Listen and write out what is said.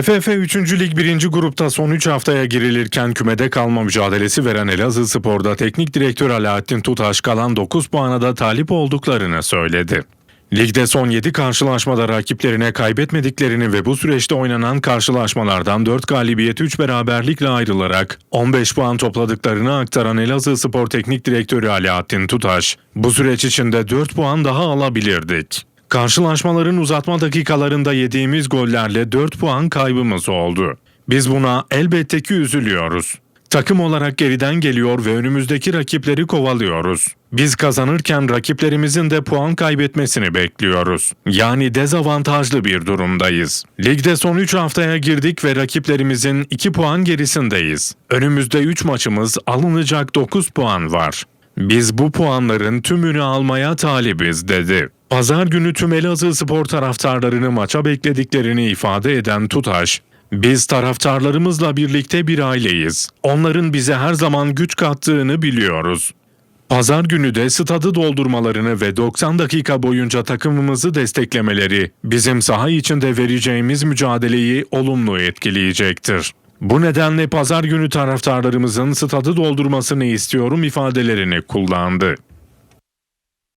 TFF 3. Lig 1. grupta son 3 haftaya girilirken kümede kalma mücadelesi veren Elazığ Spor'da teknik direktör Alaaddin Tutaş kalan 9 puana da talip olduklarını söyledi. Ligde son 7 karşılaşmada rakiplerine kaybetmediklerini ve bu süreçte oynanan karşılaşmalardan 4 galibiyet 3 beraberlikle ayrılarak 15 puan topladıklarını aktaran Elazığ Spor Teknik Direktörü Alaaddin Tutaş, bu süreç içinde 4 puan daha alabilirdik. Karşılaşmaların uzatma dakikalarında yediğimiz gollerle 4 puan kaybımız oldu. Biz buna elbette ki üzülüyoruz. Takım olarak geriden geliyor ve önümüzdeki rakipleri kovalıyoruz. Biz kazanırken rakiplerimizin de puan kaybetmesini bekliyoruz. Yani dezavantajlı bir durumdayız. Ligde son 3 haftaya girdik ve rakiplerimizin 2 puan gerisindeyiz. Önümüzde 3 maçımız alınacak 9 puan var. Biz bu puanların tümünü almaya talibiz dedi. Pazar günü tüm Elazığ spor taraftarlarını maça beklediklerini ifade eden Tutaş, biz taraftarlarımızla birlikte bir aileyiz. Onların bize her zaman güç kattığını biliyoruz. Pazar günü de stadı doldurmalarını ve 90 dakika boyunca takımımızı desteklemeleri bizim saha içinde vereceğimiz mücadeleyi olumlu etkileyecektir. Bu nedenle pazar günü taraftarlarımızın stadı doldurmasını istiyorum ifadelerini kullandı.